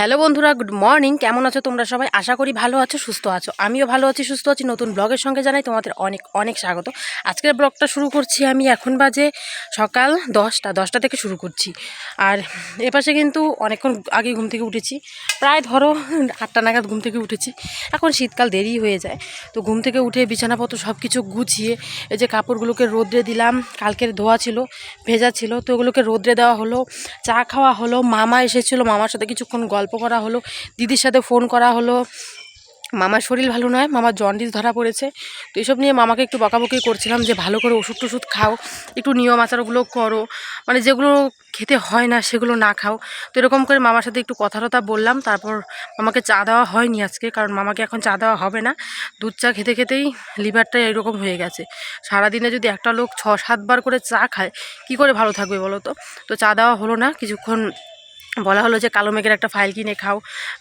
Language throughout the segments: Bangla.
হ্যালো বন্ধুরা, গুড মর্নিং। কেমন আছো তোমরা সবাই? আশা করি ভালো আছো, সুস্থ আছো। আমিও ভালো আছি, সুস্থ আছি। নতুন ব্লগের সঙ্গে জানাই তোমাদের অনেক অনেক স্বাগত। আজকের ব্লগটা শুরু করছি আমি এখন বাজে সকাল দশটা দশটা থেকে শুরু করছি। আর এপাশে কিন্তু অনেকক্ষণ আগে ঘুম থেকে উঠেছি। প্রায় ধরো আটটা নাগাদ ঘুম থেকে উঠেছি। এখন শীতকাল দেরি হয়ে যায়। তো ঘুম থেকে উঠে বিছানাপত্র সব কিছু গুছিয়ে এই যে কাপড়গুলোকে রোদ্রে দিলাম। কালকের ধোয়া ছিল, ভেজা ছিল, তো ওগুলোকে রোদ্রে দেওয়া হলো। চা খাওয়া হলো, মামা এসেছিল, মামার সাথে কিছুক্ষণ গল্প করা হলো, দিদির সাথে ফোন করা হলো। মামার শরীর ভালো নয়, মামার জন্ডিস ধরা পড়েছে। তো এইসব নিয়ে মামাকে একটু বকাবকি করছিলাম যে, ভালো করে ওষুধ টষুধ খাও, একটু নিয়ম আচারগুলো করো। মানে যেগুলো খেতে হয় না, সেগুলো না খাও। তো এরকম করে মামার সাথে একটু কথা টথা বললাম। তারপর মামাকে চা দেওয়া হয়নি আজকে, কারণ মামাকে এখন চা দেওয়া হবে না। দুধ চা খেতে খেতেই লিভারটা এরকম হয়ে গেছে। সারাদিনে যদি একটা লোক ছ সাতবার করে চা খায়, কি করে ভালো থাকবে বলো তো? তো চা দেওয়া হলো না, কিছুক্ষণ বলা হলো যে কালো মেঘের একটা ফাইল কিনে খাও,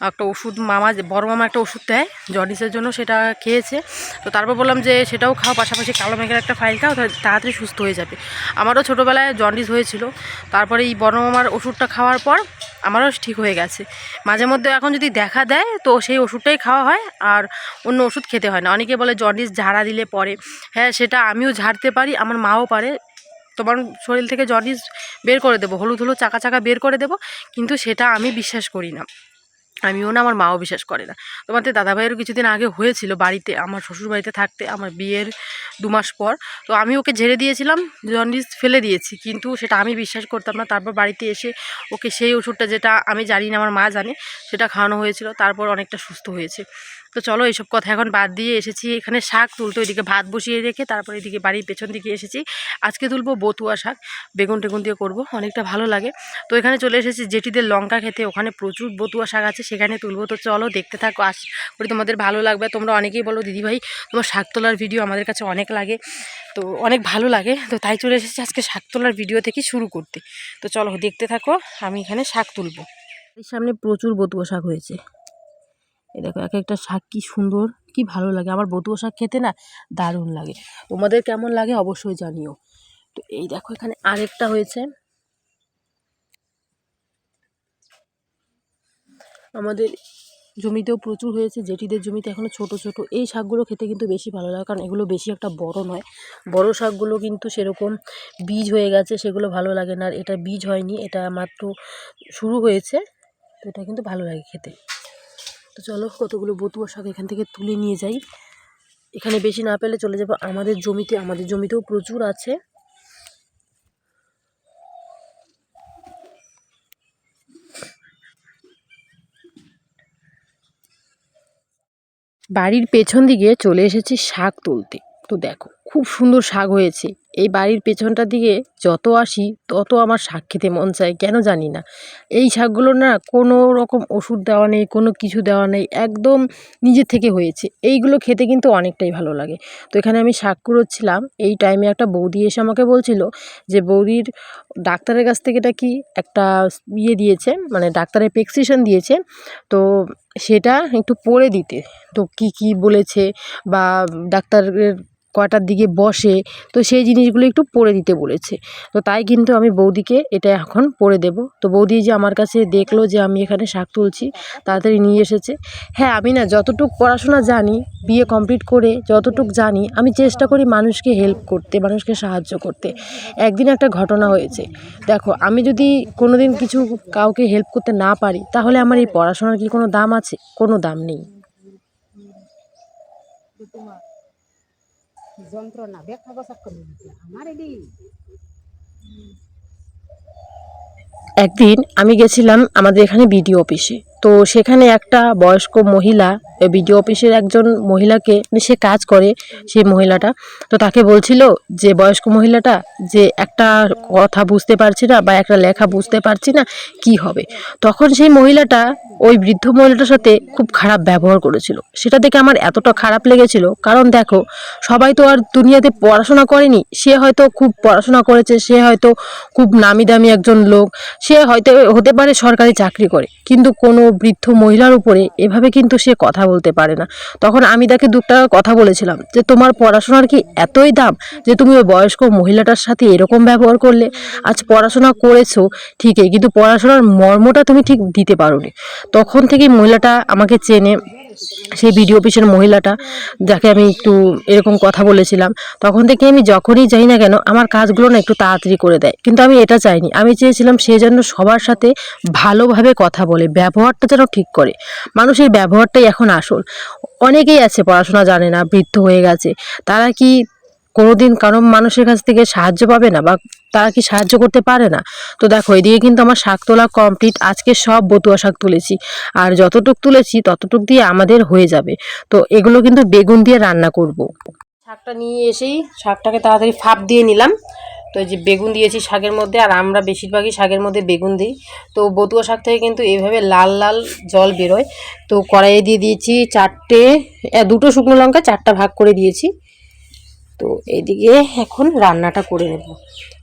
একটা ওষুধ মামা বড় মামা একটা ওষুধ দেয় জন্ডিসের জন্য, সেটা খেয়েছে। তো তারপর বললাম যে সেটাও খাও, পাশাপাশি কালো মেঘের একটা ফাইল খাও তাড়াতাড়ি সুস্থ হয়ে যাবে। আমারও ছোটোবেলায় জন্ডিস হয়েছিল। তারপরে এই বড় মামার ওষুধটা খাওয়ার পর আমারও ঠিক হয়ে গেছে। মাঝে মধ্যে এখন যদি দেখা দেয়, তো সেই ওষুধটাই খাওয়া হয়, আর অন্য ওষুধ খেতে হয় না। অনেকে বলে জন্ডিস ঝাড়া দিলে পরে। হ্যাঁ সেটা আমিও ঝাড়তে পারি, আমার মাও পারে। তোমার শরীর থেকে জন্ডিস বের করে দেবো, হলুদ হলুদ চাকা চাকা বের করে দেবো, কিন্তু সেটা আমি বিশ্বাস করি না। আমিও না, আমার মাও বিশ্বাস করে না। তোমাদের দাদাভাইয়েরও কিছুদিন আগে হয়েছিল বাড়িতে, আমার শ্বশুর বাড়িতে থাকতে, আমার বিয়ের দু মাস পর। তো আমি ওকে ঝেড়ে দিয়েছিলাম, জন্ডিস ফেলে দিয়েছি, কিন্তু সেটা আমি বিশ্বাস করতাম না। তারপর বাড়িতে এসে ওকে সেই ওষুধটা যেটা, আমি জানি না, আমার মা জানে, সেটা খাওয়ানো হয়েছিল, তারপর অনেকটা সুস্থ হয়েছে। তো চলো এইসব কথা এখন বাদ দিয়ে এসেছি। এখানে শাক তুলতো এদিকে ভাত বসিয়ে রেখে তারপর এদিকে বাড়ির পেছন দিকে এসেছি। আজকে তুলবো বতুয়া শাক, বেগুন টেগুন দিয়ে করব, অনেকটা ভালো লাগে। তো এখানে চলে এসেছি জেঠিদের লঙ্কা খেতে, ওখানে প্রচুর বতুয়া শাক আছে, সেখানে তুলবো। তো চলো দেখতে থাকো আস করে তোমাদের ভালো লাগবে। তোমরা অনেকেই বলো, দিদিভাই, তোমার শাক তোলার ভিডিও আমাদের কাছে অনেক লাগে। তো অনেক ভালো লাগে। তো তাই চলে এসেছি আজকে শাক তোলার ভিডিও থেকে শুরু করতে। তো চলো দেখতে থাকো, আমি এখানে শাক তুলবো। সামনে প্রচুর বতুয়া শাক হয়েছে। এই দেখো, এক একটা শাক কি সুন্দর, কি ভালো লাগে। আমার বতুয়া শাক খেতে না দারুণ লাগে। তোমাদের কেমন লাগে অবশ্যই জানিও। তো এই দেখো, এখানে আরেকটা হয়েছে। আমাদের জমিতেও প্রচুর হয়েছে। জেঠিদের জমিতে এখনও ছোট ছোট। এই শাকগুলো খেতে কিন্তু বেশি ভালো লাগে, কারণ এগুলো বেশি একটা বড় নয়। বড় শাকগুলো কিন্তু সেরকম বীজ হয়ে গেছে, সেগুলো ভালো লাগে না। আর এটা বীজ হয়নি, এটা মাত্র শুরু হয়েছে। তো এটা কিন্তু ভালো লাগে খেতে। তো চলো কতগুলো বতুয়া শাক এখান থেকে তুলে নিয়ে যাই। এখানে বেশি না পেলে চলে যাব আমাদের জমিতে। আমাদের জমিতেও প্রচুর আছে। বাড়ির পেছন দিকে চলে এসেছি শাক তুলতে। তো দেখো, খুব সুন্দর শাক হয়েছে। এই বাড়ির পেছনটার দিকে যত আসি, তত আমার শাক খেতে মন চায়, কেন জানি না। এই শাকগুলো না কোনো রকম ওষুধ দেওয়া নেই, কোনো কিছু দেওয়া নেই, একদম নিজে থেকে হয়েছে। এইগুলো খেতে কিন্তু অনেকটাই ভালো লাগে। তো এখানে আমি শাক কুড়োচ্ছিলাম। এই টাইমে একটা বৌদি এসে আমাকে বলছিল যে, বৌদির ডাক্তারের কাছ থেকে এটা কি একটা ইয়ে দিয়েছে মানে ডাক্তারের প্রেসক্রিপশন দিয়েছে। তো সেটা একটু পড়ে দিতে। তো কি কি বলেছে বা ডাক্তারের কটার দিকে বসে, তো সেই জিনিসগুলো একটু পড়ে দিতে বলেছে। তো তাই কিন্তু আমি বৌদিকে এটা এখন পড়ে দেব। তো বৌদি যে আমার কাছে দেখল যে আমি এখানে শাক তুলছি, তাড়াতাড়ি নিয়ে এসেছে। হ্যাঁ আমি না যতটুক পড়াশোনা জানি বিয়ে কমপ্লিট করে যতটুক জানি, আমি চেষ্টা করি মানুষকে হেল্প করতে, মানুষকে সাহায্য করতে। একদিন একটা ঘটনা হয়েছে। দেখো, আমি যদি কোনো দিন কিছু কাউকে হেল্প করতে না পারি, তাহলে আমার এই পড়াশোনার কি কোনো দাম আছে? কোনো দাম নেই। যন্ত্রণা ব্যথা বসা করে দিতে আমার এদি একদিন আমি গেছিলাম আমাদের এখানে বিডিও অফিসে। তো সেখানে একটা বয়স্ক মহিলা বিডিও অফিসের একজন মহিলাকে মানে সে কাজ করে সেই মহিলাটা। তো তাকে বলছিল যে, বয়স্ক মহিলাটা, যে একটা কথা বুঝতে পারছি না বা একটা লেখা বুঝতে পারছি না, কি হবে? তখন সেই মহিলাটা ওই বৃদ্ধ মহিলাটার সাথে খুব খারাপ ব্যবহার করেছিল। সেটা দেখে আমার এতটা খারাপ লেগেছিল। কারণ দেখো, সবাই তো আর দুনিয়াতে পড়াশোনা করেনি। সে হয়তো খুব পড়াশোনা করেছে, সে হয়তো খুব নামি দামি একজন লোক। সে হয়তো হতে পারে সরকারি চাকরি করে। কিন্তু কোনো বৃদ্ধ মহিলার উপরে এভাবে কিন্তু সে কথা বলতে পারে না। তখন আমি তাকে দু কথা বলেছিলাম যে, তোমার পড়াশোনার কি এতই দাম যে, তুমি ওই বয়স্ক মহিলাটার সাথে এরকম ব্যবহার করলে? আজ পড়াশোনা করেছ, ঠিকই, কিন্তু পড়াশোনার মর্মটা তুমি ঠিক দিতে পারোনি। তখন থেকে মহিলাটা আমাকে চেনে, সেই বিডিও অফিসের মহিলাটা, যাকে আমি একটু এরকম কথা বলেছিলাম। তখন থেকে আমি যখনই যাই না কেন, আমার কাজগুলো না একটু তাড়াতাড়ি করে দেয়। কিন্তু আমি এটা চাইনি। আমি চেয়েছিলাম সে যেন সবার সাথে ভালোভাবে কথা বলে। ব্যবহারটা যেন ঠিক করে। মানুষের ব্যবহারটাই এখন আসল। অনেকেই আছে, পড়াশোনা জানে না, বৃদ্ধ হয়ে গেছে। তারা কি কোনোদিন কারও মানুষের কাছ থেকে সাহায্য পাবে না বা তারা কি সাহায্য করতে পারে না? তো দেখো, এদিকে কিন্তু আমার শাক তোলা কমপ্লিট আজকে সব বতুয়া শাক তুলেছি। আর যতটুক তুলেছি, ততটুক দিয়ে আমাদের হয়ে যাবে। তো এগুলো কিন্তু বেগুন দিয়ে রান্না করব। শাকটা নিয়ে এসেই, শাকটাকে তাড়াতাড়ি ফাপ দিয়ে নিলাম। তো যে বেগুন দিয়েছি শাকের মধ্যে, আর আমরা বেশিরভাগই শাকের মধ্যে বেগুন দিই। তো বতুয়া শাক থেকে কিন্তু এইভাবে লাল লাল জল বেরোয়। তো কড়াইয়ে দিয়ে দিয়েছি চারটে দুটো শুকনো লঙ্কা চারটা ভাগ করে দিয়েছি। তো এইদিকে এখন রান্নাটা করে নেব।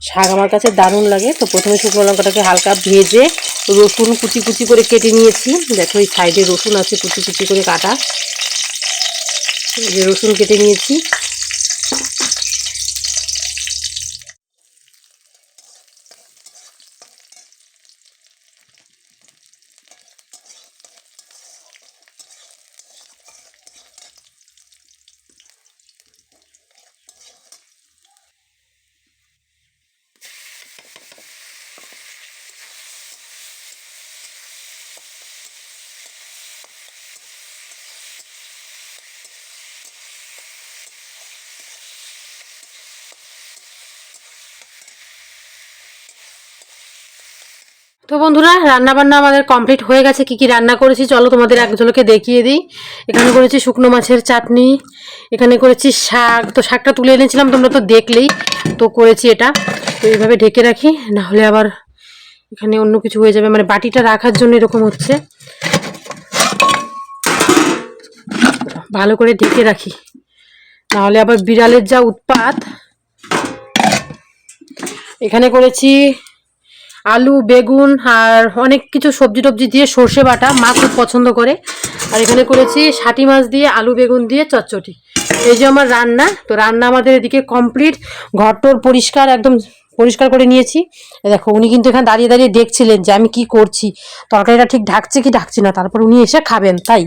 শাক আমার কাছে দারুণ লাগে। তো প্রথমে শুকনো লঙ্কাটাকে হালকা ভেজে রসুন কুচি কুচি করে কেটে নিয়েছি। দেখো এই সাইডে রসুন আছে, কুচি কুচি করে কাটা। যে রসুন কেটে নিয়েছি। তো বন্ধুরা রান্না বান্না আমাদের কমপ্লিট হয়ে গেছে। কি কি রান্না করেছি, চলো তোমাদের এক ঝলকে দেখিয়ে দিই। এখানে করেছি শুকনো মাছের চাটনি, এখানে করেছি শাক। তো শাকটা তুলে এনেছিলাম, তোমরা তো দেখলেই। তো করেছি এটা। তো এইভাবে ঢেকে রাখি, না হলে আবার এখানে অন্য কিছু হয়ে যাবে। মানে বাটিটা রাখার জন্য এরকম হচ্ছে। ভালো করে ঢেকে রাখি। নাহলে আবার বিড়ালের যা উৎপাত। এখানে করেছি আলু, বেগুন আর অনেক কিছু সবজি টবজি দিয়ে সর্ষে বাটা মা খুব পছন্দ করে। আর এখানে করেছি ষাটি মাছ দিয়ে আলু, বেগুন দিয়ে চচ্চটি এই যে আমার রান্না, তো রান্না আমাদের এদিকে কমপ্লিট ঘরটোর পরিষ্কার, একদম পরিষ্কার করে নিয়েছি। দেখো, উনি কিন্তু এখানে দাঁড়িয়ে দাঁড়িয়ে দেখছিলেন যে আমি কি করছি। তরকারিটা ঠিক ঢাকছে কি ঢাকছি না, তারপর উনি এসে খাবেন, তাই।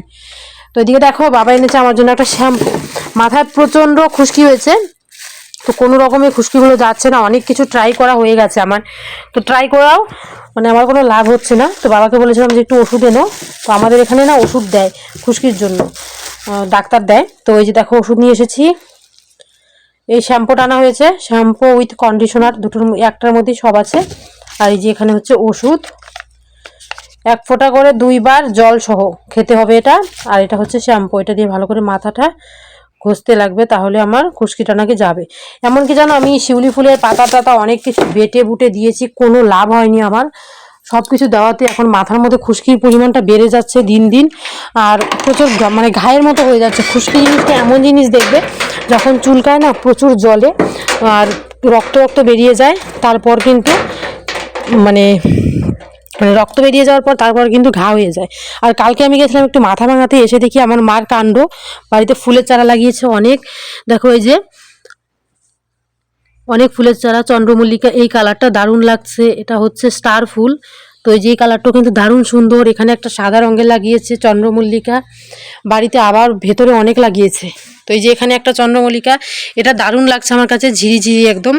তো এদিকে দেখো, বাবা এনেছে আমার জন্য একটা শ্যাম্পু। মাথায় প্রচণ্ড খুশকি হয়েছে। তো কোনো রকমে খুশকিগুলো যাচ্ছে না, অনেক কিছু ট্রাই করা হয়ে গেছে আমার। তো ট্রাই করাও মানে আমার কোনো লাভ হচ্ছে না। তো বাবাকে বলেছিলাম যে একটু ওষুধ এনো তো আমাদের এখানে না ওষুধ দেয়, খুশকির জন্য। ডাক্তার দেয়। তো এই যে দেখো ওষুধ নিয়ে এসেছি। এই শ্যাম্পুটা আনা হয়েছে। শ্যাম্পু উইথ কন্ডিশনার দুটোর একটার মধ্যেই সব আছে। আর এই যে এখানে হচ্ছে ওষুধ। এক ফোঁটা করে দুইবার জল সহ খেতে হবে এটা। আর এটা হচ্ছে শ্যাম্পু। এটা দিয়ে ভালো করে মাথাটা ঘষতে লাগবে, তাহলে আমার খুশকিটা নাকি যাবে। এমনকি জানো, আমি শিউলি ফুলের পাতা টাতা অনেক কিছু বেটে বুটে দিয়েছি, কোনো লাভ হয়নি আমার। সব কিছু দেওয়াতে এখন মাথার মধ্যে খুশকির পরিমাণটা বেড়ে যাচ্ছে দিন দিন, আর প্রচুর মানে ঘায়ের মতো হয়ে যাচ্ছে। খুশকি জিনিসটা এমন জিনিস দেখবে, যখন চুলকায় না, প্রচুর জলে, আর রক্ত রক্ত বেরিয়ে যায়, তারপর কিন্তু মানে মানে রক্ত বেরিয়ে যাওয়ার পর তারপর কিন্তু ঘা হয়ে যায়। আর কালকে আমি গেছিলাম একটু মাথা ভাঙাতে, এসে দেখি আমার মার কাণ্ড। বাড়িতে ফুলের চারা লাগিয়েছে অনেক। দেখো এই যে, অনেক ফুলের চারা, চন্দ্রমল্লিকা, এই কালারটা দারুণ লাগছে। এটা হচ্ছে স্টার ফুল। তো এই যে কালারটাও কিন্তু দারুণ সুন্দর। এখানে একটা সাদা রঙের লাগিয়েছে চন্দ্রমল্লিকা। বাড়িতে আবার ভেতরে অনেক লাগিয়েছে। তো এই যে এখানে একটা চন্দ্রমল্লিকা, এটা দারুণ লাগছে আমার কাছে ঝিরিঝিরি একদম।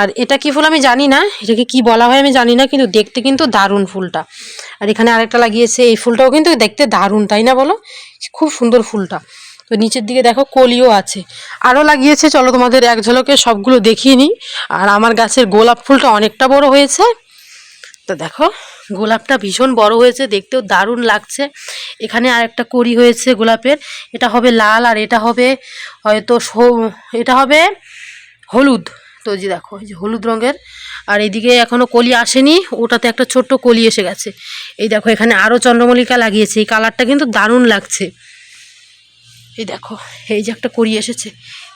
আর এটা কি ফুল আমি জানি না, এটাকে কি বলা হয় আমি জানি না, কিন্তু দেখতে কিন্তু দারুণ ফুলটা। আর এখানে আরেকটা লাগিয়েছে, এই ফুলটাও কিন্তু দেখতে দারুণ, তাই না বলো? খুব সুন্দর ফুলটা। তো নিচের দিকে দেখো, কলিও আছে। আরও লাগিয়েছে, চলো তোমাদের এক ঝলকে সবগুলো দেখিয়ে নিই। আর আমার গাছের গোলাপ ফুলটা অনেকটা বড় হয়েছে। তো দেখো গোলাপটা ভীষণ বড় হয়েছে, দেখতেও দারুণ লাগছে। এখানে আর একটা কড়ি হয়েছে গোলাপের, এটা হবে লাল আর এটা হবে হয়তো এটা হবে হলুদ। তো যে দেখো, এই যে হলুদ রঙের, আর এইদিকে এখনও কলি আসেনি, ওটাতে একটা ছোট্ট কলি এসে গেছে। এই দেখো, এখানে আরও চন্দ্রমল্লিকা লাগিয়েছে, এই কালারটা কিন্তু দারুণ লাগছে। এই দেখো, এই যে একটা কড়ি এসেছে,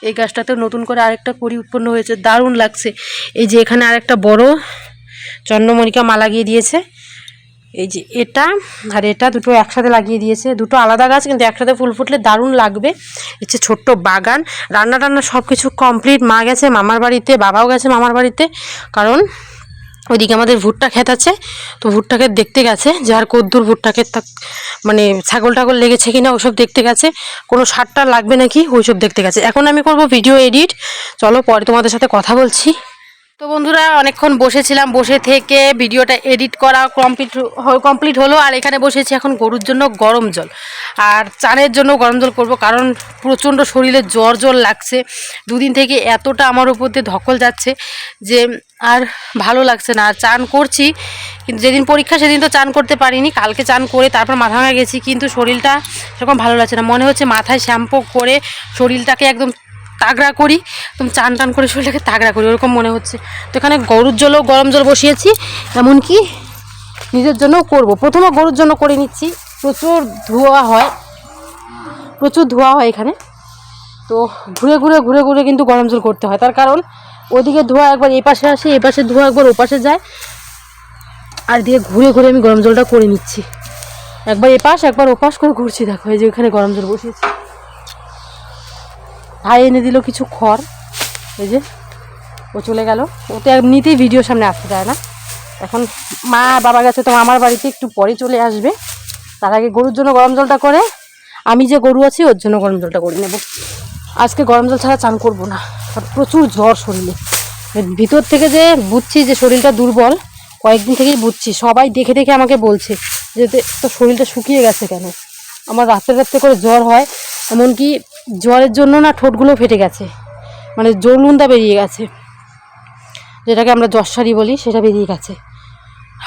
এই গাছটাতে নতুন করে আরেকটা কড়ি উৎপন্ন হয়েছে, দারুণ লাগছে। এই যে এখানে আরেকটা বড় চন্দ্রমণিকা মালা লাগিয়ে দিয়েছে এই যে এটা, আর এটা দুটো একসাথে লাগিয়ে দিয়েছে। দুটো আলাদা গাছ, কিন্তু একসাথে ফুল ফুটলে দারুণ লাগবে। হচ্ছে ছোট্ট বাগান, রান্না টান্না সব কিছু কমপ্লিট মা গেছে মামার বাড়িতে, বাবাও গেছে মামার বাড়িতে। কারণ ওইদিকে আমাদের ভুট্টা ক্ষেত আছে, তো ভুট্টা ক্ষেত দেখতে গেছে যে আর কদ্দুর ভুট্টা ক্ষেত মানে ছাগল টাগল লেগেছে কিনা ওসব দেখতে গেছে। কোনো সারটা লাগবে নাকি? ওইসব দেখতে গেছে। এখন আমি করব ভিডিও এডিট চলো পরে তোমাদের সাথে কথা বলছি। তো বন্ধুরা, অনেকক্ষণ বসেছিলাম, বসে থেকে ভিডিওটা এডিট করা কমপ্লিট কমপ্লিট হলো, আর এখানে বসেছি এখন গরুর জন্য গরম জল। আর চানের জন্য গরম জল করব, কারণ প্রচণ্ড শরীরে জ্বর জ্বর লাগছে। দুদিন থেকে এতটা আমার উপর দিয়ে ধকল যাচ্ছে যে আর ভালো লাগছে না। আর চান করছি, কিন্তু যেদিন পরীক্ষা সেদিন তো চান করতে পারিনি। কালকে চান করে তারপর মাথা ভাঙা গেছি, কিন্তু শরীরটা সেরকম ভালো লাগছে না। মনে হচ্ছে মাথায় শ্যাম্পু করে শরীরটাকে একদম তাগড়া করি, একদম চান টান করে শরীরটাকে তাগড়া করি, ওরকম মনে হচ্ছে। তো এখানে গরুর জলও গরম জল বসিয়েছি, এমনকি নিজের জন্যও করব। প্রথমে গরুর জন্য করে নিচ্ছি, প্রচুর ধোয়া হয়, প্রচুর ধোয়া হয় এখানে। তো ঘুরে ঘুরে ঘুরে ঘুরে কিন্তু গরম জল করতে হয়। তার কারণ ওদিকে ধোয়া একবার এপাশে আসে এ পাশে ধোয়া একবার ওপাশে যায়। আর দিয়ে ঘুরে ঘুরে আমি গরম জলটা করে নিচ্ছি। একবার এপাশ, একবার ওপাশ করে ঘুরছি। দেখো, এই যে এখানে গরম জল বসিয়েছি। ভাই এনে দিল কিছু খড়। এই যে, ও চলে গেল। ও তো এমনিতেই ভিডিও সামনে আসতে চায় না। এখন মা বাবা গেছে, তো আমার বাড়িতে একটু পরে চলে আসবে। তার আগে গরুর জন্য গরম জলটা করে। আমি যে গরু আছি, ওর জন্য গরম জলটা করে নেব। আজকে গরম জল ছাড়া চান করব না। প্রচুর জ্বর শরীরে। ভিতর থেকে যে বুঝছি যে শরীরটা দুর্বল, কয়েকদিন থেকেই বুঝছি। সবাই দেখে দেখে আমাকে বলছে যে, তো শরীরটা শুকিয়ে গেছে কেন? আমার রাত্রে রাত্রে করে জ্বর হয়। এমনকি জ্বরের জন্য না ঠোঁটগুলো ফেটে গেছে। মানে জলুন্দা বেরিয়ে গেছে। যেটাকে আমরা জশারি বলি, সেটা বেরিয়ে গেছে।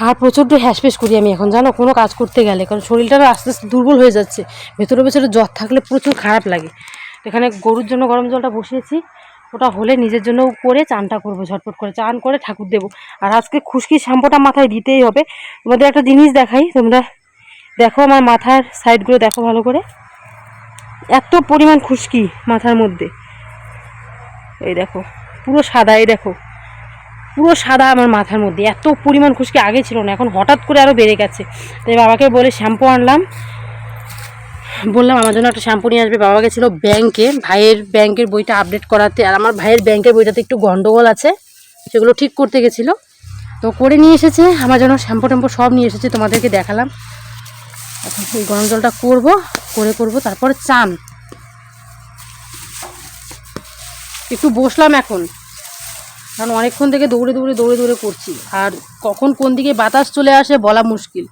আর প্রচণ্ড হ্যাসপেস করি আমি এখন, জানো? কোনো কাজ করতে গেলে। কারণ শরীরটা আস্তে আস্তে দুর্বল হয়ে যাচ্ছে। ভেতরে ভেতরে জ্বর থাকলে প্রচুর খারাপ লাগে। এখানে গরুর জন্য গরম জলটা বসিয়েছি। ওটা হলে নিজের জন্যও করে চানটা করব, ঝটপট করে। চান করে ঠাকুর দেবো। আর আজকে খুশকি শ্যাম্পুটা মাথায় দিতেই হবে। তোমাদের একটা জিনিস দেখাই, তোমরা দেখো আমার মাথার সাইডগুলো দেখো ভালো করে। এত পরিমাণ খুশকি মাথার মধ্যে। এই দেখো, পুরো সাদা, এই দেখো। পুরো সাদা আমার মাথার মধ্যে। এত পরিমাণ খুশকি আগে ছিল না, এখন হঠাৎ করে আরও বেড়ে গেছে। তাই বাবাকে বলে শ্যাম্পু আনলাম। বললাম, আমার জন্য একটা শ্যাম্পু নিয়ে আসবে। বাবা গেছিল ব্যাংকে, ভাইয়ের ব্যাংকের বইটা আপডেট করাতে। আর আমার ভাইয়ের ব্যাংকের বইটাতে একটু গন্ডগোল আছে, সেগুলো ঠিক করতে গেছিল। তো করে নিয়ে এসেছে, আমার জন্য শ্যাম্পু ট্যাম্পু সব নিয়ে এসেছে, তোমাদেরকে দেখালাম। এখন এই গরম জলটা করব, করে করব, তারপরে চান। একটু বসলাম এখন, কারণ অনেকক্ষণ থেকে দৌড়ে দৌড়ে দৌড়ে দৌড়ে করছি। আর কখন কোন দিকে বাতাস চলে আসে বলা মুশকিল।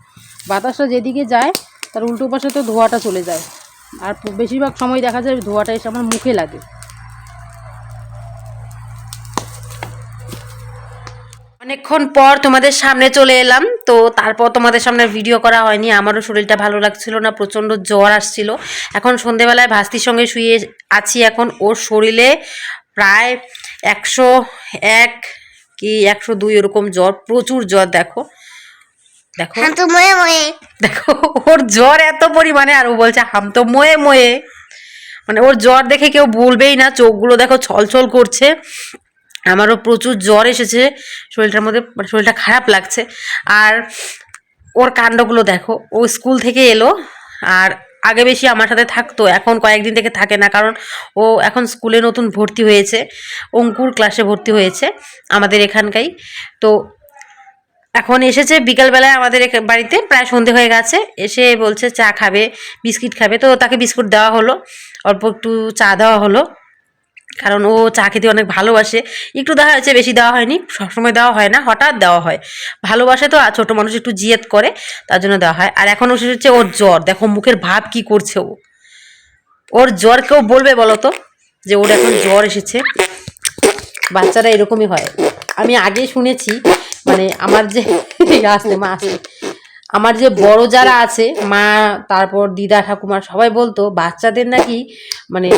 বাতাসটা যেদিকে যায়, তার উল্টো পাশে তো ধোঁয়াটা চলে যায়। আর বেশিরভাগ সময় দেখা যায় ধোঁয়াটা এসে আমার মুখে লাগে। অনেকক্ষণ পর তোমাদের সামনে চলে এলাম। তো তারপর তোমাদের সামনে ভিডিও করা হয়নি। আমারও শরীরটা ভালো লাগছিল না প্রচণ্ড জ্বর আসছিল। এখন সন্ধেবেলায় ভাস্তির সঙ্গে শুয়ে আছি এখন। ওর শরীরে প্রায় একশো এক কি একশো দুই এরকম জ্বর প্রচুর জ্বর দেখো। দেখো। হাম তো ময়ে ময়ে। দেখো ওর জ্বর এত পরিমাণে আর ও বলছে হাম তো ময়ে ময়ে। মানে ওর জ্বর দেখে কেউ বলবেই না চোখগুলো দেখো ছলছল করছে। আমারও প্রচুর জ্বর এসেছে, শরীরটার মধ্যে মানে শরীরটা খারাপ লাগছে। আর ওর কাণ্ডগুলো দেখো, ও স্কুল থেকে এলো, আর আগে বেশি আমার সাথে থাকতো, এখন কয়েকদিন থেকে থাকে না, কারণ ও এখন স্কুলে নতুন ভর্তি হয়েছে, অঙ্কুর ক্লাসে ভর্তি হয়েছে আমাদের এখানকাই। তো এখন এসেছে, বিকালবেলায় আমাদের বাড়িতে প্রায় সন্ধে হয়ে গেছে, এসে বলছে চা খাবে, বিস্কিট খাবে, তো তাকে বিস্কুট দেওয়া হলো, অল্প একটু চা দেওয়া হলো। কারণ ও চা খেতে অনেক ভালোবাসে। একটু দেওয়া হয়েছে, বেশি দেওয়া হয়নি। সবসময় দেওয়া হয় না, হঠাৎ দেওয়া হয়। ভালোবাসে তো, আর ছোটো মানুষ একটু জিয়েত করে, তার জন্য দেওয়া হয়। আর এখন এসে হচ্ছে ওর জ্বর। দেখো মুখের ভাব কি করছে ও। ওর জ্বর কেউ বলবে বলো তো? যে ওর এখন জ্বর এসেছে। বাচ্চারা এরকমই হয়। আমি আগে শুনেছি মানে আমার যে আসলে মা আসলে আমার যে বড় যারা আছে, মা, তারপর দিদা, ঠাকুমা সবাই বলতো, বাচ্চাদের নাকি মানে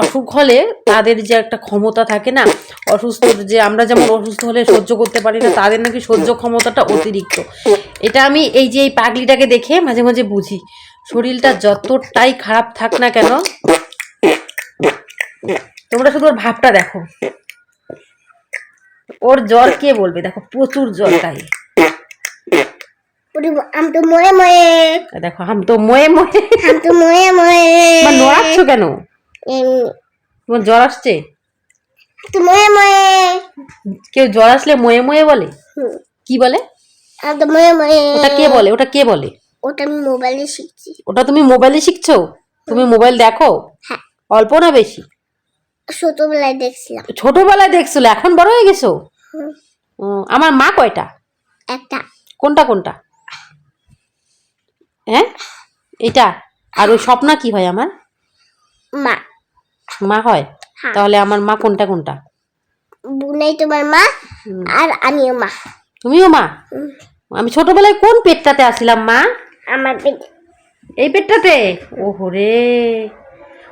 অসুখ হলে তাদের যে একটা ক্ষমতা থাকে না অসুস্থ যে আমরা যেমন অসুস্থ হলে সহ্য করতে পারি না তাদের নাকি সহ্য ক্ষমতাটা অতিরিক্ত। এটা আমি এই যে এই পাগলিটাকে দেখে মাঝে মাঝে বুঝি। শরীরটা যতটাই খারাপ থাক না কেন তোমরা শুধু ওর ভাবটা দেখো। ওর জ্বর কে বলবে? দেখো প্রচুর জ্বর তাই। আম তো ময়ে ময়ে। দেখো হাম তো ময়ে ময়ে। আম তো ময়ে ময়ে। নড়াচ্ছ কেন? তোমার জ্বর আসছে? ময়ে ময়ে। কেউ জ্বর আসলে ময়ে ময়ে বলে? কি বলে? ময়ে ময়ে। ওটা কে বলে? ওটা কে বলে? ওটা আমি মোবাইলে শিখছি। ওটা তুমি মোবাইলে শিখছো? তুমি মোবাইল দেখো? হ্যাঁ। অল্প না বেশি? ছোটবেলায় দেখছিলাম। ছোটবেলায় দেখছিল? এখন বড় হয়ে গেছো? আমার মা কয়টা? একটা। কোনটা কোনটা? হ্যাঁ? এটা আর ওই স্বপ্না কি হয় আমার? মা। মা হয়? হ্যাঁ। তাহলে আমার মা কোনটা কোনটা? বুনাই তোমার মা আর আমিও মা। তুমিও মা? আমি ছোটবেলায় কোন পেটটাতে আসিলাম মা? আমার পেটে। এই পেটটাতে? ওহো রে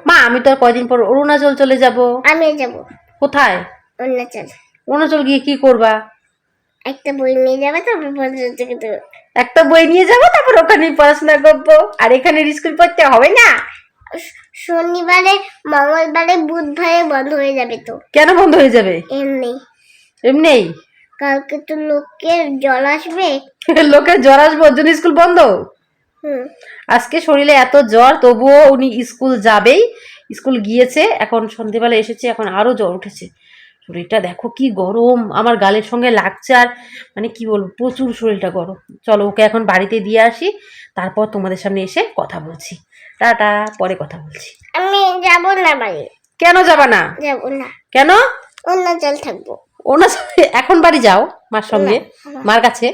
মা আমি তো আর কয়দিন পর অরুণাচল চলে যাব। আমি যাব। কোথায়? অরুণাচল। অরুণাচল গিয়ে কি করবা? একটা বই নিয়ে যাবে তারপর একটা বই নিয়ে যাব তারপর ওখানে পড়াশোনা করব। আর এখানে স্কুল পড়তে হবে না? শনিবারে মঙ্গলবারে বুধবারে বন্ধ হয়ে যাবে তো। কেন বন্ধ হয়ে যাবে? এমনি। এমনি কালকে তো লোকের জল আসবে। লোকের জ্বর আসব ওর জন্য স্কুল বন্ধ? আজকে শরীরে এত জ্বর তবুও উনি স্কুল যাবেই। স্কুল গিয়েছে এখন সন্ধেবেলা এসেছে এখন আরও জ্বর উঠেছে। শরীরটা দেখো কি গরম আমার গালের সঙ্গে লাগছে আর মানে কি বলব প্রচুর শরীরটা গরম। চলো ওকে এখন বাড়িতে দিয়ে আসি তারপর তোমাদের সামনে এসে কথা বলছি। টাটা পরে কথা বলছি। আমি যাব না বাড়ি। কেন যাবা না? যাব না। কেন? অরুণাচল থাকব। ওনার সাথে এখন বাড়ি যাও মার সঙ্গে মার কাছে।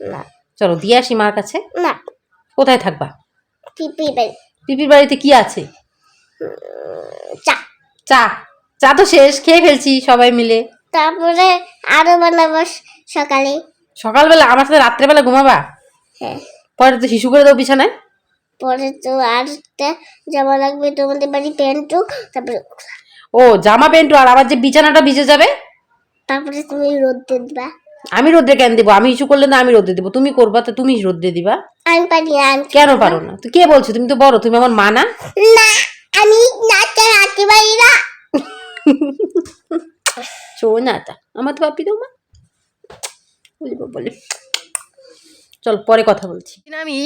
না। চলো দিয়ে আসি মার কাছে। না। কোথায় থাকবা? পিপি বাড়ি। পিপির বাড়িতে কি আছে? চা। চা। চা তো শেষ খেয়ে ফেলছি সবাই মিলে। তারপরে আরও বানাবো সকালে। সকালবেলা আমার সাথে রাত্রেবেলা ঘুমাবা? হ্যাঁ। পরে তো শিশু করে দেবো বিছানায়। পরে তো আর একটা জামা লাগবে তোমাদের বাড়ি প্যান্টু তারপরে ও জামা প্যান্ট আর আমার যে বিছানাটা ভিজে যাবে? তারপরে তুমি রোদে দিবা। আমি রোদ্রে কেন দেবো? আমি ইস্যু করলে না আমি রোদ্রে দেবো। তুমি করবা তো তুমি রোদ্রে দিবা। আমি পারি না কেন পারো না। তুই কে বলছো? তুমি তো বড় তুমি আমার মা না? না আমি নাচতে হাঁটতে পারি না। চো না তা আমার তো বাপি দাও মা। বলিব বলে। চল পরে কথা বলছি। আমি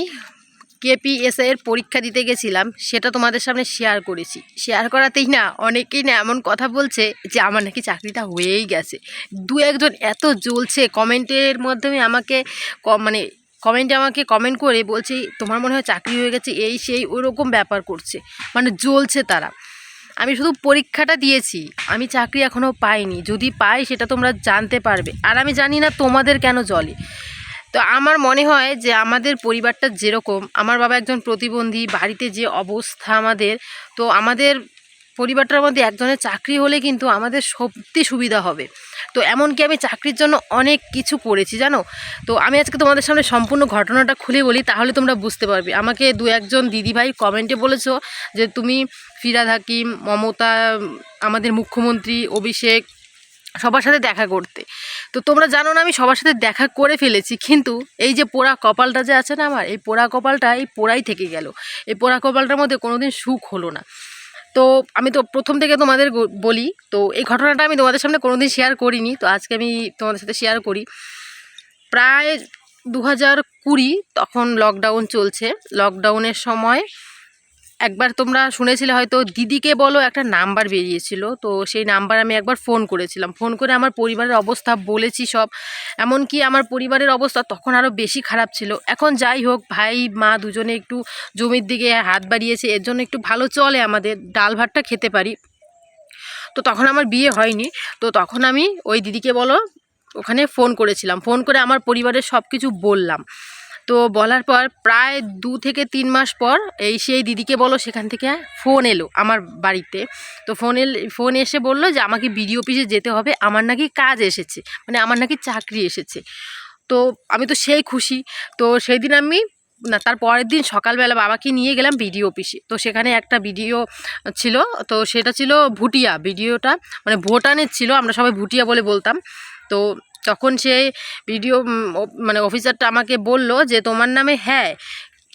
কেপিএসআই এর পরীক্ষা দিতে গেছিলাম, সেটা তোমাদের সামনে শেয়ার করেছি। শেয়ার করাতেই না, অনেকেই না এমন কথা বলছে যে, আমার নাকি চাকরিটা হয়েই গেছে। দু একজন এত জ্বলছে, কমেন্টের মাধ্যমে আমাকে মানে কমেন্টে আমাকে কমেন্ট করে বলছে, তোমার মনে হয় চাকরি হয়ে গেছে? এই সেই ওরকম ব্যাপার করছে। মানে জ্বলছে তারা। আমি শুধু পরীক্ষাটা দিয়েছি, আমি চাকরি এখনও পাইনি। যদি পাই, সেটা তোমরা জানতে পারবে। আর আমি জানি না তোমাদের কেন জলে তো আমার মনে হয় যে আমাদের পরিবারটা যেরকম, আমার বাবা একজন প্রতিবন্ধী, বাড়িতে যে অবস্থা আমাদের, তো আমাদের পরিবারটার মধ্যে একজনের চাকরি হলে কিন্তু আমাদের সত্যি সুবিধা হবে। তো এমনকি আমি চাকরির জন্য অনেক কিছু করেছি, জানো? তো আমি আজকে তোমাদের সামনে সম্পূর্ণ ঘটনাটা খুলে বলি, তাহলে তোমরা বুঝতে পারবে। আমাকে দু একজন দিদিভাই কমেন্টে বলেছ যে, তুমি ফিরাদ হাকিম, মমতা, আমাদের মুখ্যমন্ত্রী, অভিষেক সবার সাথে দেখা করতে। তো তোমরা জানো না আমি সবার সাথে দেখা করে ফেলেছি, কিন্তু এই যে পোড়া কপালটা যে আছে না আমার, এই পোড়া কপালটা এই পোড়াই থেকে গেল। এই পোড়া কপালটার মধ্যে কোনোদিন সুখ হলো না। তো আমি তো প্রথম থেকে তোমাদের বলি, তো এই ঘটনাটা আমি তোমাদের সামনে কোনোদিন শেয়ার করিনি, তো আজকে আমি তোমাদের সাথে শেয়ার করি। প্রায় দু হাজার কুড়ি তখন লকডাউন চলছে। লকডাউনের সময় একবার তোমরা শুনেছিলে হয়তো দিদিকে বলো একটা নাম্বার বেরিয়েছিল, তো সেই নাম্বার আমি একবার ফোন করেছিলাম। ফোন করে আমার পরিবারের অবস্থা বলেছি সব, এমনকি আমার পরিবারের অবস্থা তখন আরও বেশি খারাপ ছিল। এখন যাই হোক, ভাই, মা দুজনে একটু জমির দিকে হাত বাড়িয়েছে, এর জন্য একটু ভালো চলে আমাদের, ডাল ভাতটা খেতে পারি। তো তখন আমার বিয়ে হয়নি, তো তখন আমি ওই দিদিকে বলো ওখানে ফোন করেছিলাম। ফোন করে আমার পরিবারের সব কিছু বললাম। তো বলার পর প্রায় দু থেকে তিন মাস পর এই সেই দিদিকে বলো, সেখান থেকে ফোন এলো আমার বাড়িতে। তো ফোন এল ফোন এসে বলল যে, আমাকে বিডিও অফিসে যেতে হবে। আমার নাকি কাজ এসেছে। মানে আমার নাকি চাকরি এসেছে। তো আমি তো সেই খুশি। তো সেই দিন আমি, না, তার পরের দিন সকালবেলা বাবাকে নিয়ে গেলাম বিডিও অফিসে তো সেখানে একটা ভিডিও ছিল। তো সেটা ছিল ভুটিয়া। ভিডিওটা মানে ভোটানের ছিল। আমরা সবাই ভুটিয়া বলে বলতাম। তো তখন সে বিডিও মানে অফিসারটা আমাকে বলল যে, তোমার নামে হ্যাঁ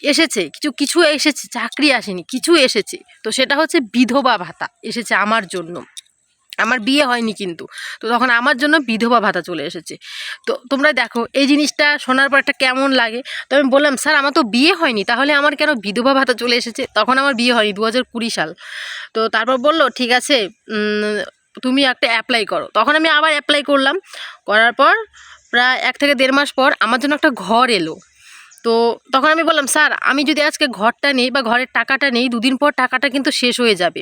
এসেছে, কিছু কিছু এসেছে, চাকরি আসেনি, কিছু এসেছে। তো সেটা হচ্ছে বিধবা ভাতা, এসেছে আমার জন্য। আমার বিয়ে হয়নি কিন্তু। তো তখন আমার জন্য বিধবা ভাতা চলে এসেছে। তো তোমরা দেখো, এই জিনিসটা শোনার পর একটা কেমন লাগে। তো আমি বললাম, স্যার, আমার তো বিয়ে হয়নি, তাহলে আমার কেন বিধবা ভাতা চলে এসেছে? তখন আমার বিয়ে হয়নি, দু হাজার কুড়ি সাল। তো তারপর বলল, ঠিক আছে তুমি একটা অ্যাপ্লাই করো। তখন আমি আবার অ্যাপ্লাই করলাম। করার পর প্রায় এক থেকে দেড় মাস পর আমার জন্য একটা ঘর এলো। তো তখন আমি বললাম, স্যার, আমি যদি আজকে ঘরটা নেই বা ঘরের টাকাটা নেই, দুদিন পর টাকাটা কিন্তু শেষ হয়ে যাবে।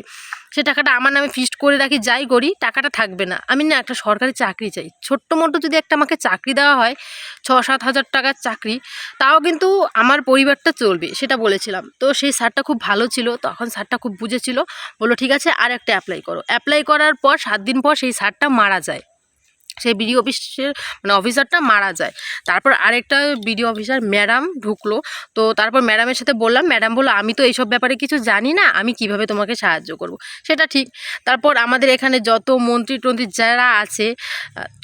সে টাকাটা আমার নামে ফিক্সড করে রাখি, যাই করি, টাকাটা থাকবে না। আমি না একটা সরকারি চাকরি চাই। ছোট্ট মোটো যদি একটা আমাকে চাকরি দেওয়া হয় ছ সাত হাজার টাকার চাকরি, তাও কিন্তু আমার পরিবারটা চলবে, সেটা বলেছিলাম। তো সেই স্যারটা খুব ভালো ছিল। তখন স্যারটা খুব বুঝেছিল। বলল, ঠিক আছে আর একটা অ্যাপ্লাই করো। অ্যাপ্লাই করার পর সাত দিন পর সেই স্যারটা মারা যায়। সেই বিডিও অফিসের মানে অফিসারটা মারা যায়। তারপর আরেকটা বিডিও অফিসার, ম্যাডাম, ঢুকলো। তো তারপর ম্যাডামের সাথে বললাম, ম্যাডাম বলল, আমি তো এইসব ব্যাপারে কিছু জানি না, আমি কীভাবে তোমাকে সাহায্য করব? সেটা ঠিক। তারপর আমাদের এখানে যত মন্ত্রী টন্ত্রী যারা আছে,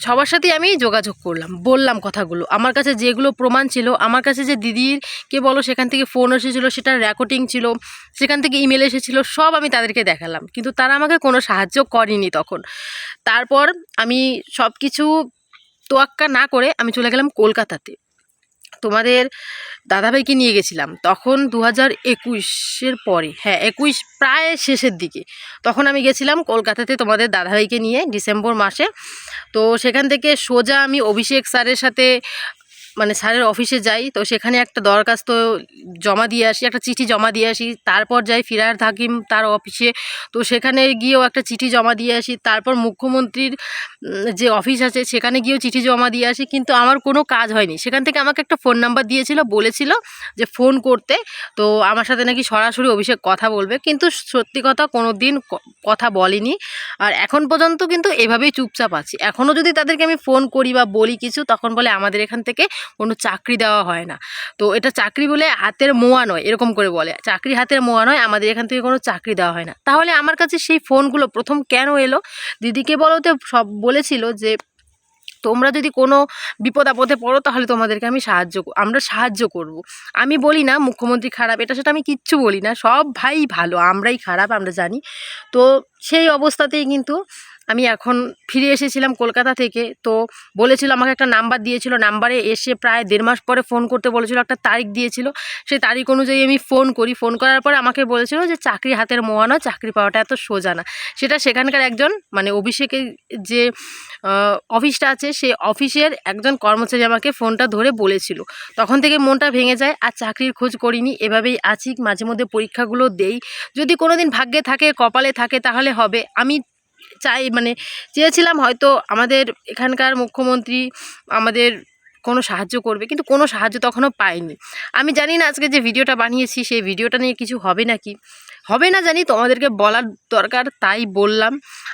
সবার সাথেই আমি যোগাযোগ করলাম, বললাম কথাগুলো। আমার কাছে যেগুলো প্রমাণ ছিল, আমার কাছে যে দিদির কে বলো, সেখান থেকে ফোন এসেছিল সেটার রেকর্ডিং ছিল, সেখান থেকে ইমেল এসেছিল, সব আমি তাদেরকে দেখালাম। কিন্তু তারা আমাকে কোনো সাহায্য করেনি তখন। তারপর আমি সব কিছু তোয়াক্কা না করে আমি চলে গেলাম কলকাতাতে। তোমাদের দাদাভাইকে নিয়ে গেছিলাম। তখন দু হাজার একুশের পরে হ্যাঁ একুশ প্রায় শেষের দিকে। তখন আমি গেছিলাম কলকাতাতে তোমাদের দাদাভাইকে নিয়ে ডিসেম্বর মাসে। তো সেখান থেকে সোজা আমি অভিষেক স্যারের সাথে মানে স্যারের অফিসে যাই, তো সেখানে একটা দরখাস্ত জমা দিয়ে আসি, একটা চিঠি জমা দিয়ে আসি, তারপর যাই ফিরার থাকিম তার অফিসে। তো সেখানে গিয়েও একটা চিঠি জমা দিয়ে আসি, তারপর মুখ্যমন্ত্রীর যে অফিস আছে সেখানে গিয়েও চিঠি জমা দিয়ে আসি, কিন্তু আমার কোনো কাজ হয়নি। সেখান থেকে আমাকে একটা ফোন নাম্বার দিয়েছিল, বলেছিল যে ফোন করতে, তো আমার সাথে নাকি সরাসরি অভিষেক কথা বলবে, কিন্তু সত্যি কথা কোনো দিন কথা বলেনি। আর এখন পর্যন্ত কিন্তু এভাবেই চুপচাপ আছি। এখনও যদি তাদেরকে আমি ফোন করি বা বলি কিছু, তখন বলে আমাদের এখান থেকে কোনো চাকরি দেওয়া হয় না। তো এটা চাকরি বলে হাতের মোয়া নয়, এরকম করে বলে। চাকরি হাতের মোয়া নয়, আমাদের এখান থেকে কোনো চাকরি দেওয়া হয় না। তাহলে আমার কাছে সেই ফোনগুলো প্রথম কেন এলো? দিদিকে বলতে সব বলেছিল যে, তোমরা যদি কোনো বিপদ আপদে পড়ো, তাহলে তোমাদেরকে আমি সাহায্য আমরা সাহায্য করব। আমি বলি না, মুখ্যমন্ত্রী খারাপ, এটা সেটা আমি কিচ্ছু বলি না, সব ভাই ভালো, আমরাই খারাপ, আমরা জানি। তো সেই অবস্থাতেই কিন্তু আমি এখন ফিরে এসেছিলাম কলকাতা থেকে। তো বলেছিল, আমাকে একটা নাম্বার দিয়েছিল। নাম্বারে এসে প্রায় দেড় মাস পরে ফোন করতে বলেছিল, একটা তারিখ দিয়েছিল। সেই তারিখ অনুযায়ী আমি ফোন করি। ফোন করার পরে আমাকে বলেছিল যে, চাকরি হাতের মোয়া নয়, চাকরি পাওয়াটা এত সোজা না। সেটা সেখানকার একজন মানে অভিষেকের যে অফিসটা আছে, সেই অফিসের একজন কর্মচারী আমাকে ফোনটা ধরে বলেছিল। তখন থেকে মনটা ভেঙে যায়, আর চাকরির খোঁজ করিনি, এভাবেই আছি, মাঝে মধ্যে পরীক্ষাগুলো দেই। যদি কোনো দিন ভাগ্যে থাকে, কপালে থাকে, তাহলে হবে। আমি চাই মানে চেয়েছিলাম হয়তো আমাদের এখানকার মুখ্যমন্ত্রী আমাদের কোনো সাহায্য করবে, কিন্তু কোনো সাহায্য তখনও পাইনি। আমি জানি না আজকে যে ভিডিওটা বানিয়েছি, সেই ভিডিওটা নিয়ে কিছু হবে নাকি? হবে না জানি, তোমাদেরকে বলার দরকার তাই বললাম।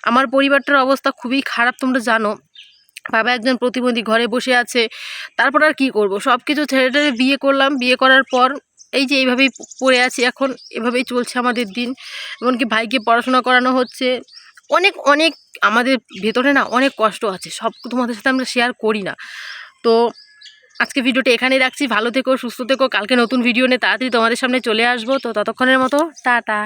আমার পরিবারটার অবস্থা খুবই খারাপ, তোমরা জানো। বাবা একজন প্রতিবন্ধী, ঘরে বসে আছে, তারপর আর কি করব? সব কিছু ছেড়ে টেড়ে বিয়ে করলাম, বিয়ে করার পর এই যে এইভাবেই পড়ে আছি, এখন এভাবেই চলছে আমাদের দিন। এমনকি ভাইকে পড়াশোনা করানো হচ্ছে। অনেক অনেক আমাদের ভেতরে না অনেক কষ্ট আছে। সব তোমাদের সাথে আমরা শেয়ার করি না। তো আজকে ভিডিওটা এখানেই রাখছি। ভালো থেকো, সুস্থ থেকো। কালকে নতুন ভিডিও নিয়ে তাড়াতাড়ি তোমাদের সামনে চলে আসব। তো ততক্ষণের মতো, টাটা।